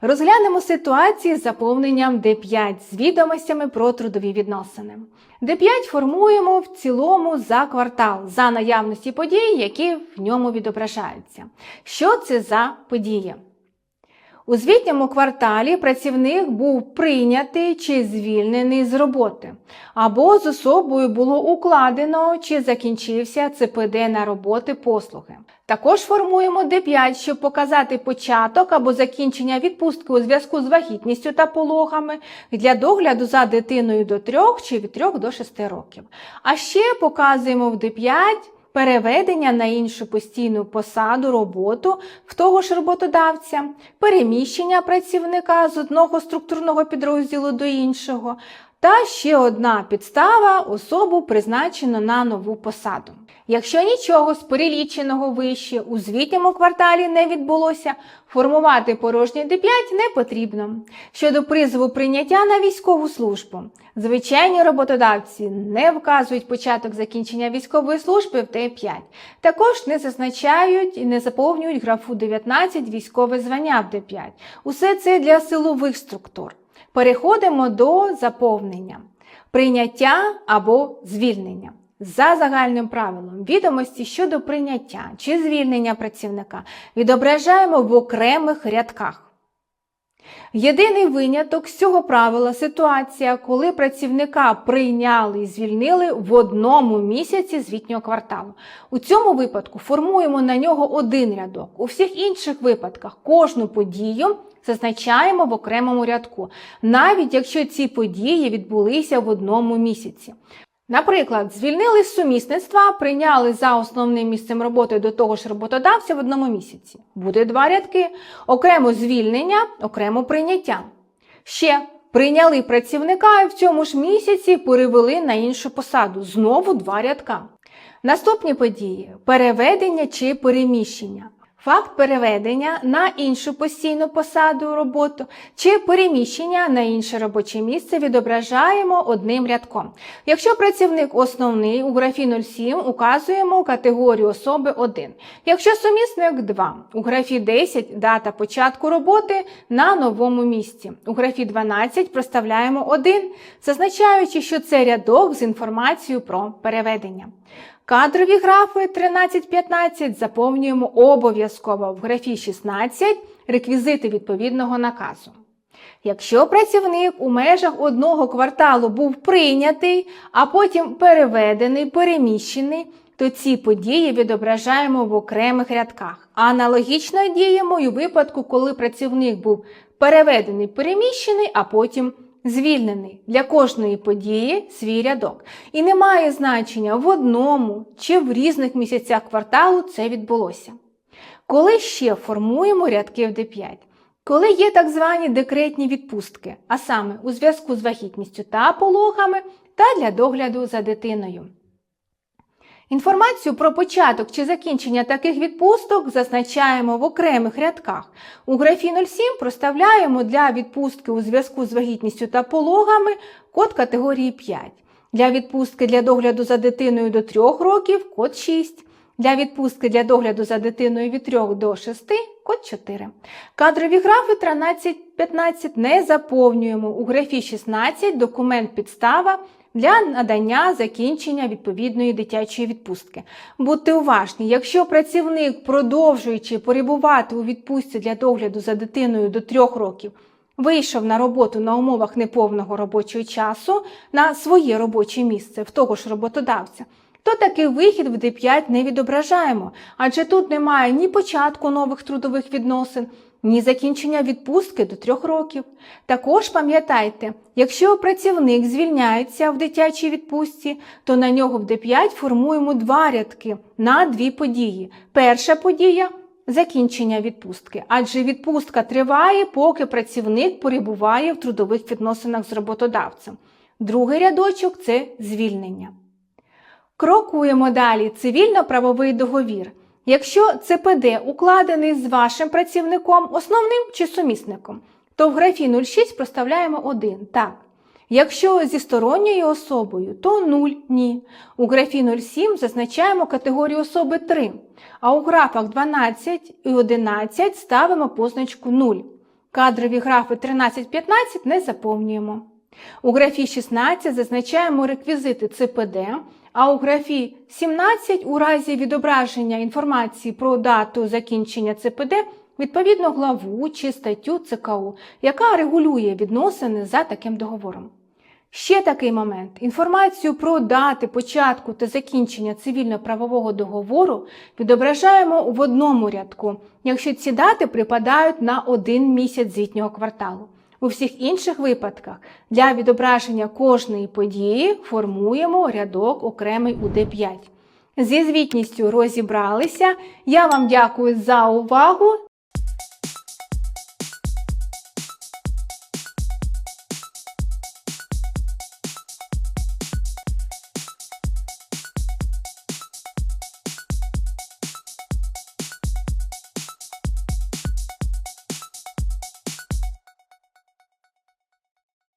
Розглянемо ситуації з заповненням Д5 з відомостями про трудові відносини. Д5 формуємо в цілому за квартал, за наявності подій, які в ньому відображаються. Що це за події? У звітньому кварталі працівник був прийнятий чи звільнений з роботи, або з особою було укладено чи закінчився ЦПД на роботи послуги. Також формуємо Д5, щоб показати початок або закінчення відпустки у зв'язку з вагітністю та пологами для догляду за дитиною до 3 чи від 3 до 6 років. А ще показуємо в Д5 переведення на іншу постійну посаду, роботу в того ж роботодавця, переміщення працівника з одного структурного підрозділу до іншого. Та ще одна підстава особу призначено на нову посаду. Якщо нічого з переліченого вище у звітньому кварталі не відбулося, формувати порожній Д5 не потрібно. Щодо призову прийняття на військову службу, звичайні роботодавці не вказують початок закінчення військової служби в Д5. Також не зазначають і не заповнюють графу 19 військове звання в Д5. Усе це для силових структур. Переходимо до заповнення, прийняття або звільнення. За загальним правилом, відомості щодо прийняття чи звільнення працівника відображаємо в окремих рядках. Єдиний виняток з цього правила ситуація, коли працівника прийняли і звільнили в одному місяці звітнього кварталу. У цьому випадку формуємо на нього один рядок. У всіх інших випадках кожну подію зазначаємо в окремому рядку, навіть якщо ці події відбулися в одному місяці. Наприклад, звільнили з сумісництва, прийняли за основним місцем роботи до того ж роботодавця в одному місяці. Буде два рядки, окремо звільнення, окремо прийняття. Ще прийняли працівника і в цьому ж місяці перевели на іншу посаду. Знову два рядка. Наступні події переведення чи переміщення. Факт переведення на іншу постійну посаду роботу чи переміщення на інше робоче місце відображаємо одним рядком. Якщо працівник основний у графі 07 указуємо категорію особи 1. Якщо сумісник 2, у графі 10 дата початку роботи на новому місці. У графі 12 проставляємо 1, зазначаючи, що це рядок з інформацією про переведення. Кадрові графи 13-15 заповнюємо обов'язково в графі 16 реквізити відповідного наказу. Якщо працівник у межах одного кварталу був прийнятий, а потім переведений, переміщений, то ці події відображаємо в окремих рядках. Аналогічно діємо і у випадку, коли працівник був переведений, переміщений, а потім звільнений для кожної події свій рядок. І не має значення в одному чи в різних місяцях кварталу це відбулося. Коли ще формуємо рядки в Д5? Коли є так звані декретні відпустки, а саме у зв'язку з вагітністю та пологами та для догляду за дитиною. Інформацію про початок чи закінчення таких відпусток зазначаємо в окремих рядках. У графі 07 проставляємо для відпустки у зв'язку з вагітністю та пологами код категорії 5. Для відпустки для догляду за дитиною до 3 років код 6. Для відпустки для догляду за дитиною від 3 до 6 код 4. Кадрові графи 13-15 не заповнюємо. У графі 16 документ підстава для надання закінчення відповідної дитячої відпустки. Будьте уважні, якщо працівник, продовжуючи перебувати у відпустці для догляду за дитиною до 3 років, вийшов на роботу на умовах неповного робочого часу на своє робоче місце в того ж роботодавця, то такий вихід в Д5 не відображаємо, адже тут немає ні початку нових трудових відносин, ні закінчення відпустки до трьох років. Також пам'ятайте, якщо працівник звільняється в дитячій відпустці, то на нього в Д5 формуємо два рядки на дві події. Перша подія закінчення відпустки, адже відпустка триває, поки працівник перебуває в трудових відносинах з роботодавцем. Другий рядочок це звільнення. Крокуємо далі цивільно-правовий договір. Якщо ЦПД укладений з вашим працівником, основним чи сумісником, то в графі 06 проставляємо 1. Так. Якщо зі сторонньою особою, то 0 ні. У графі 07 зазначаємо категорію особи 3, а у графах 12 і 11 ставимо позначку 0. Кадрові графи 13-15 не заповнюємо. У графі 16 зазначаємо реквізити ЦПД, а у графі 17 у разі відображення інформації про дату закінчення ЦПД відповідно главу чи статтю ЦКУ, яка регулює відносини за таким договором. Ще такий момент: інформацію про дати початку та закінчення цивільно-правового договору відображаємо в одному рядку, якщо ці дати припадають на один місяць звітнього кварталу. У всіх інших випадках для відображення кожної події формуємо рядок окремий у Д5. Зі звітністю розібралися. Я вам дякую за увагу.